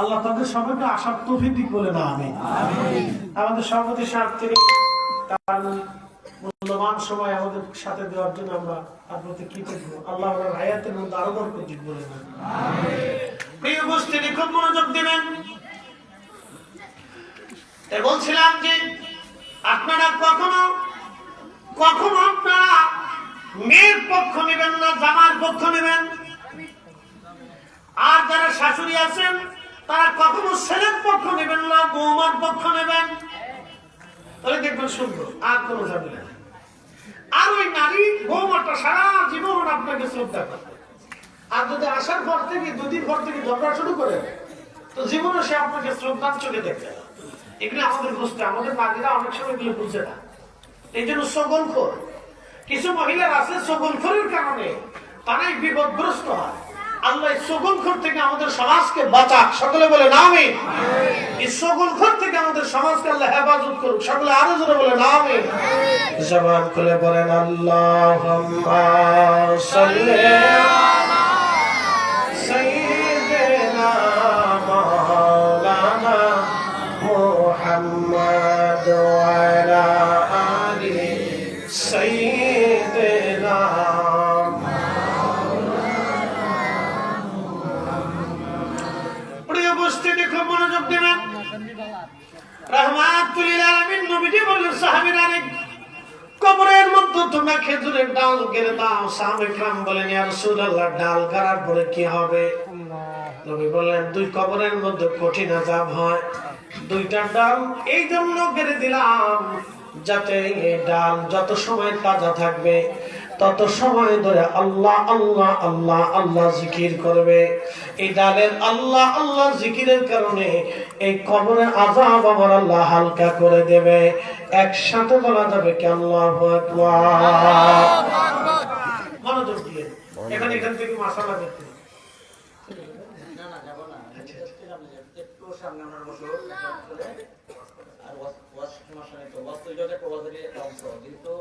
আল্লাহ তাদের সবাইকে আসার তৌফিক দিক বলে না আমি আমাদের সভাপতি সাহেব তার মূল্যবান সময় আমাদের সাথে দেওয়ার জন্য আমরা তার প্রতি কৃতজ্ঞ। আল্লাহ আমার হায়াতের মধ্যে আরও বরকত দিক বলে না প্রিয় উপস্থিতি খুব মনোযোগ দিবেন। বলছিলাম যে আপনারা কখনো কখনো আপনারা মেয়ের পক্ষ নেবেন না জামার পক্ষ নেবেন। আর যারা শাশুড়ি আছেন তারা কখনো ছেলের পক্ষ নেবেন না, বৌমার পক্ষ নেবেন। তাহলে দেখবেন সুন্দর, আর কোনো। আর ওই নারী বৌমাটা সারা জীবন আপনাকে শ্রদ্ধা করবে আর যদি আসার পর থেকে, দুদিন পর থেকে ঝগড়া শুরু করে, তো জীবনে সে আপনাকে শ্রদ্ধার চোখে দেখবে এগুলো আমাদের বুঝতে, আমাদের নারীরা অনেক সময় এগুলো বুঝে না। এই জন্য সগলখোর কিছু মহিলার আছে সগলখোরের কারণে তারাই বিপদগ্রস্ত হয়। আল্লাহ সগলখোর থেকে আমাদের সমাজকে বাঁচাক সকলে বলে না আমি এই সগলখোর থেকে আমাদের সমাজকে আল্লাহ হেফাজত করুক সকলে আরো জোরে বলে না আমি জবান খুলে বলেন আল্লাহ سيدنا مولانا محمد وعلى নবীজি বললেন কবরের মধ্যে তোমরা খেজুরের ডাল দাও বলেন ডাল গাড়ার পরে কি হবে? নবী বললেন, দুই কবরের মধ্যে কঠিন হয়। দুইটা ডাল এই জন্য গেড়ে দিলাম, যাতে এই ডাল যত সময় তাজা থাকবে তত সময় ধরে আল্লাহ আল্লাহ আল্লাহ আল্লাহ জিকির করবে এই ডালের আল্লাহ আল্লাহ জিকিরের কারণে এই কবরের আজাব আমার আল্লাহ হালকা করে দেবে একসাথে বলা যাবে কি আল্লাহ মনোযোগ দিয়ে এখানে এখান থেকে মশালা দেখতে সামনে আমরা বসবো আর ওয়াশ- ওয়াশ তো। ওয়াশ তো এটা অংশ। যেহেতু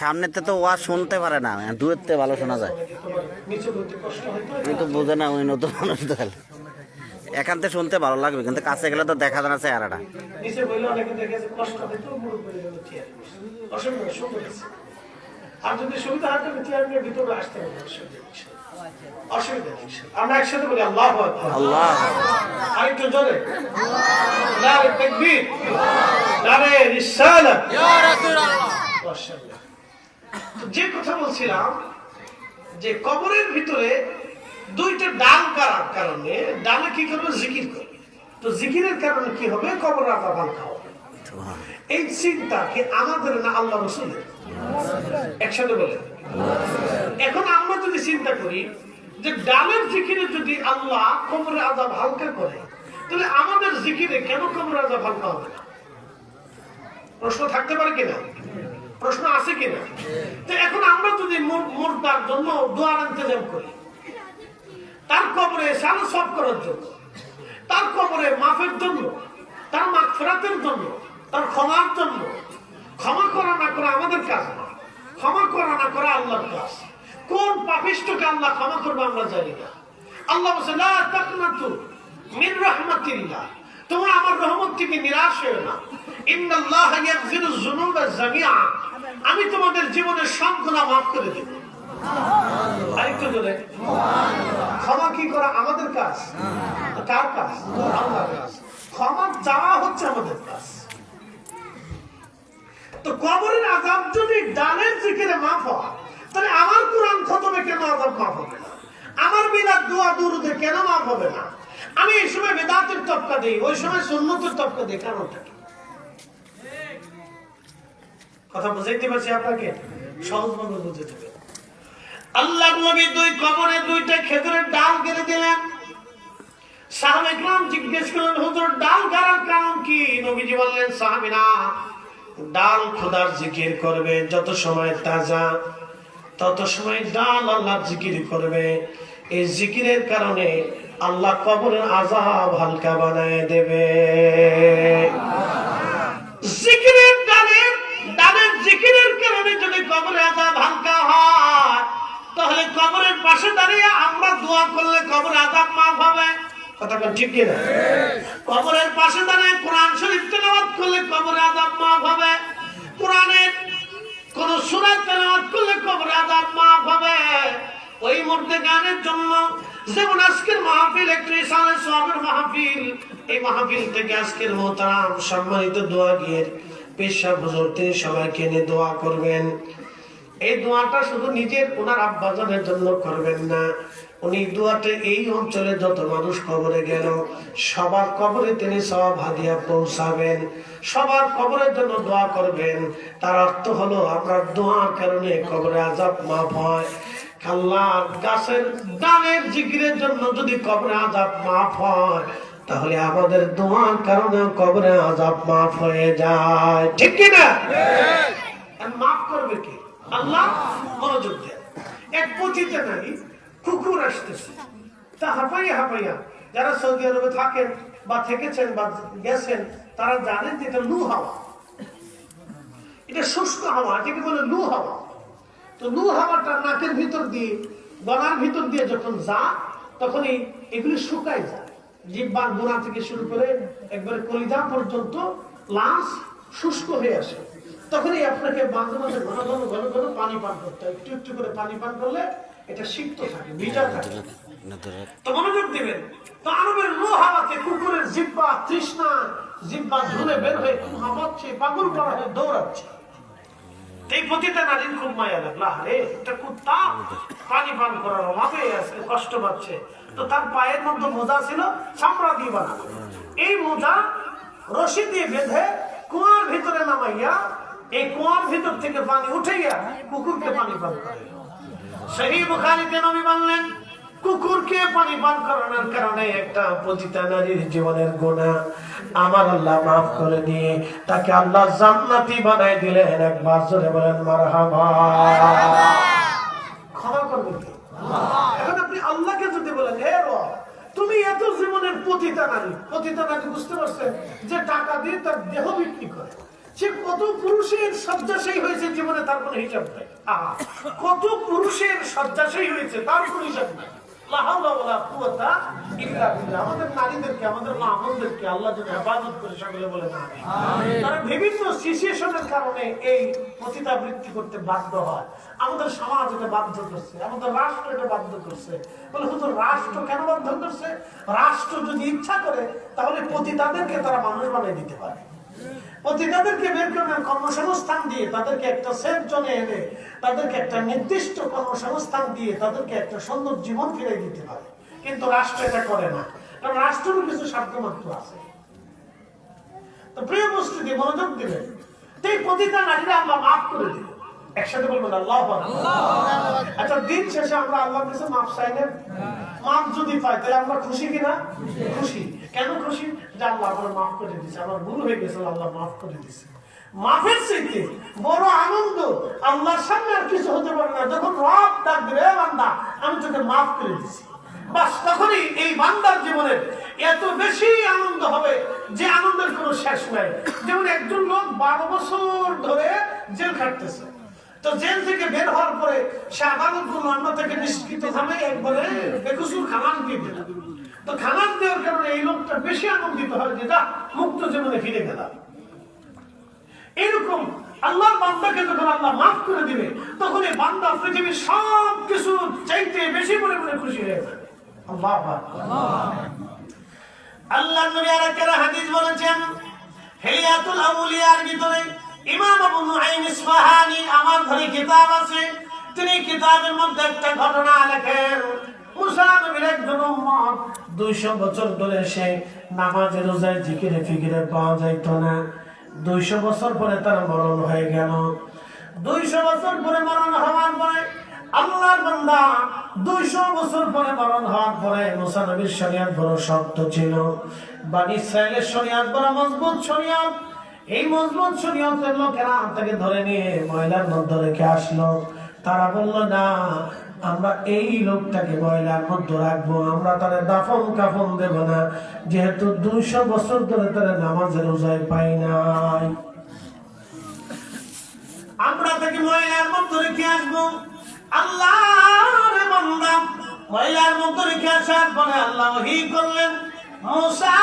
সামনে তো ওয়াজ শুনতে পারে না দূরেতে ভালো শোনা যায়। নিচে বলতে কষ্ট হয়তো আমি তো বোঝে না ওই নতুন মানুষ তাহলে একান্তে শুনতে ভালো লাগবে কিন্তু কাছে গেলে তো দেখা যায় না চেহারাটা নিচে বললে অনেকে দেখে যে কষ্ট হয়তো মুরুখ গেল চেয়ারে বসে। অসুবিধা নেই, সুন্দর আছে। আর যদি সুবিধা হয় তাহলে চেয়ার ভিতরে আসতে হবে অসুবিধা নেই, ইনশাআল্লাহ। অসুবিধা নেই, ইনশাআল্লাহ। আমরা একসাথে বলি আল্লাহ আল্লাহ আরেকটু জোরে নারে তাকবীর নারে রিসালাত মাশাআল্লাহ। তো যে কথা বলছিলাম যে কবরের ভিতরে দুইটা ডাল করার কারণে? ডালে কি করবে? জিকির করবে। তো জিকিরের কারণে কি হবে? কবর আবার হালকা হবে এই চিন্তা কি আমাদের না আল্লাহ রসুলের? একসাথে বলে এখন আমরা যদি চিন্তা করি যে ডালের জিকিরে যদি আল্লাহ কবরে আজাব হালকা করে, তাহলে আমাদের জিকিরে কেন কবরে আজাব হালকা হবে না? প্রশ্ন থাকতে পারে কিনা? প্রশ্ন আছে কিনা? তো এখন আমরা যদি মুর- মুর্দার জন্য দোয়ার ইন্তজাম করি তার কবরে সালো সব করার জন্য। তার কবরে মাফের জন্য, তার মাফ ফেরাতের জন্য, তার ক্ষমার জন্য। ক্ষমা করা না করা আমাদের কাজ না। ক্ষমা করা না করা আল্লাহর কাজ। কোন পাপিষ্টকে আল্লাহ ক্ষমা করবে আমরা জানি না। আল্লাহ বলছে রাহমাতিল্লাহ। তোমরা আমার রহমত থেকে নিরাশ হয়ে না। জামিআ। আমি তোমাদের জীবনের সব মাফ করে দেব। আরেকটু জোরে। ক্ষমা কি করা আমাদের কাজ? কার কাজ? আল্লাহর কাজ। ক্ষমা চাওয়া হচ্ছে আমাদের কাজ। তো কবরের আজাব যদি জিকিরে মাফ হয়, তাহলে আমার কোরআন খতমে কেন আজাব মাফ হবে না? আমার বিলাদ দোয়া, দুরুদে কেন মাফ হবে না? আমি এই সময় বেদাতের তপকা দিই, ওই সময় সুন্নতের তপকা দিই? কথা বুঝাইতে পারছি আপনাকে? সহজভাবে বুঝে দেবে আল্লাহ নবী দুই কবরে দুইটা খেজুরের ডাল গেলে দিলেন। জিজ্ঞেস করলেন, হুজুর, ডাল কারণ কি? নবীজি বললেন সাহাবিনা ডাল খোদার জিকির করবে যত সময় তাজা, তত সময় ডাল আল্লাহ জিকির করবে। এই জিকিরের কারণে আল্লাহ কবরের আজাব হালকা বানায় দেবে। জিকিরের ডানের ডানের জিকিরের কারণে করলে হবে। ঠিক কবরের পাশে শরীফ তেলাওয়াত করলে হবে। কোন তেলাওয়াত করলে হবে। ওই মুহূর্তে গানের জন্য যেমন আজকের মাহফিল সবের মাহফিল, এই মাহফিল থেকে আজকের মোহতারাম সম্মানিত দোয়া গিয়ে পেশা হুজুর তিনি সবাইকে নিয়ে দোয়া করবেন। এই দোয়াটা শুধু নিজের ওনার আব্বাজানের জন্য করবেন না উনি দোয়াটা এই অঞ্চলে যত মানুষ কবরে গেল সবার কবরে তিনি সব হাদিয়া পৌঁছাবেন। সবার কবরের জন্য দোয়া করবেন। তার অর্থ হলো আমরা দোয়ার কারণে কবরে আজাব মাফ হয়। আল্লাহর গাছের ডানের জিকিরের জন্য যদি কবরে আজাব মাফ হয় তাহলে আমাদের দোয়ার কারণে কবরে আজাব মাফ হয়ে যায়। ঠিক কিনা আর মাফ করবে কি? আল্লাহ মনোযোগ দেন। এক পতিতে নারী কুকুর আসতেছে। তা হাঁপাইয়া হাঁপাইয়া যারা সৌদি আরবে থাকেন বা থেকেছেন বা গেছেন, তারা জানেন যে এটা লু হাওয়া। এটা শুষ্ক হাওয়া, যেটা বলে লু হাওয়া। তো লু হাওয়াটা নাকের ভিতর দিয়ে, গলার ভিতর দিয়ে যখন যা তখন এগুলি শুকায় যায়। জিব্বার গোড়া থেকে শুরু করে একবারে কলিজা পর্যন্ত লাশ শুষ্ক হয়ে আসে। তখনই আপনাকে মাঝে মাঝে ঘন ঘন ঘন ঘন পানি পান করতে হয়। একটু একটু করে পানি পান করলে এটা সিক্ত থাকে ভিজা থাকে। তো মনোযোগ দিবেন। তো আরবের লো কুকুরের জিব্বা তৃষ্ণা জিব্বা ঝুলে বের হয়ে পাগল করা হয়ে দৌড়াচ্ছে। এই প্রতিটা নারীর খুব মায়া লাগল। আরে একটা কুত্তা পানি পান করার অভাবে আজকে কষ্ট পাচ্ছে। তো তার পায়ের মধ্যে মোজা ছিল চামড়া দিয়ে বানানো। এই মোজা রশি দিয়ে বেঁধে কুয়ার ভিতরে নামাইয়া এই কুয়ার ভিতর থেকে পানি উঠাইয়া কুকুরকে পানি পান করে সেই বুখারিতে নবী বললেন, কুকুরকে পানি পান করানোর কারণে একটা পতিতা নারীর জীবনের গোনা আমার আল্লাহ মাফ করে দিয়ে তাকে আল্লাহ জান্নাতি বানাই দিলেন। একবার জোরে বলেন, মারহাবা। ক্ষমা করবে কে? এখন আপনি আল্লাহকে যদি বলেন, হে রব, তুমি এত জীবনের পতিতা নারী। পতিতা নারী বুঝতে পারছেন যে টাকা দিয়ে তার দেহ বিক্রি করে। সে কত পুরুষের শয্যাশায়ী হয়েছে জীবনে তার কোনো হিসাব নাই। কত পুরুষের শয্যাশায়ী হয়েছে তার কোনো হিসাব নাই। লা হাওলা ওয়ালা কুওয়াতা ইল্লা বিল্লাহ। আমাদের নারীদেরকে আমাদের মা বোনদেরকে আল্লাহ যদি হেফাজত করে সকলে বলে না তারা বিভিন্ন সিচুয়েশনের কারণে এই পতিতাবৃত্তি করতে বাধ্য হয়। আমাদের সমাজ এটা বাধ্য করছে আমাদের রাষ্ট্র এটা বাধ্য করছে। বলে হুজুর রাষ্ট্র কেন বাধ্য করছে? রাষ্ট্র যদি ইচ্ছা করে তাহলে পতিতাদেরকে তারা মানুষ বানিয়ে দিতে পারে। পতিতাদেরকে বের করে কর্মসংস্থান দিয়ে তাদেরকে একটা সেফ জনে এনে তাদেরকে একটা নির্দিষ্ট কর্মসংস্থান দিয়ে তাদেরকে একটা সুন্দর জীবন ফিরে দিতে পারে। কিন্তু রাষ্ট্র এটা করে না কারণ রাষ্ট্রেরও কিছু সাধ্যমাত্র আছে। তো প্রিয় বস্তুতে মনোযোগ দিবেন তো এই প্রতিটা নারীরা আল্লাহ মাফ করে দিল একসাথে বলবেন আল্লাহ আচ্ছা দিন শেষে আমরা আল্লাহর কাছে মাফ চাইলেন মাফ যদি পাই তাহলে আমরা খুশি কিনা? খুশি। কেন খুশি? জীবনের এত বেশি আনন্দ হবে যে আনন্দের কোনো শেষ নাই। যেমন একজন লোক বারো বছর ধরে জেল খাটতেছে। তো জেল থেকে বের হওয়ার পরে সে আদালত অন্য থেকে নিষ্কৃত ভাবে একবারে খানান দিয়ে তো খানান দেওয়ার কারণে এই লোকটা বেশি আনন্দিত হয় যে, যা, মুক্ত জীবনে ফিরে গেলাম। এরকম আল্লাহর বান্দাকে যখন আল্লাহ মাফ করে দিবে, তখন এই বান্দা পৃথিবীর সব কিছু চাইতে বেশি মনে মনে খুশি হয়ে যাবে। আল্লাহ আল্লাহ নবী আর একটা হাদিস বলেছেন আউলিয়ার ভিতরে ইমাম আবু নুআইম আমার ঘরে কিতাব আছে। তিনি কিতাবের মধ্যে একটা ঘটনা লেখেন। মুসা একজন উম্মত 200 বছর ধরে সে নামাজে রোজায় জিকিরে ফিকিরে পাওয়া যাইতো না। দুইশো বছর পরে তার মরণ হয়ে গেল। দুইশো বছর পরে মরণ হওয়ার পরে আল্লাহর বান্দা দুইশো বছর পরে মরণ হওয়ার পরে মুসা নবীর শরিয়াত বড় শক্ত ছিল। বানি ইসরায়েলের শরিয়াত বড় মজবুত শরিয়াত। এই মজবুত শরিয়তের লোকেরা তাকে ধরে নিয়ে ময়লার মধ্যে রেখে আসলো। তারা বলল, না আমরা এই লোকটাকে ময়লার মধ্যে রাখব, আমরা তারা দাফন কাফন দেব না। যেহেতু দুইশো বছর ধরে তারা নামাজের রোজায় পাই নাই। আমরা তাকে ময়লার মধ্যে রেখে আসব। আল্লাহ ময়লার মধ্যে রেখে আসার পরে আল্লাহ করলেন, মুসা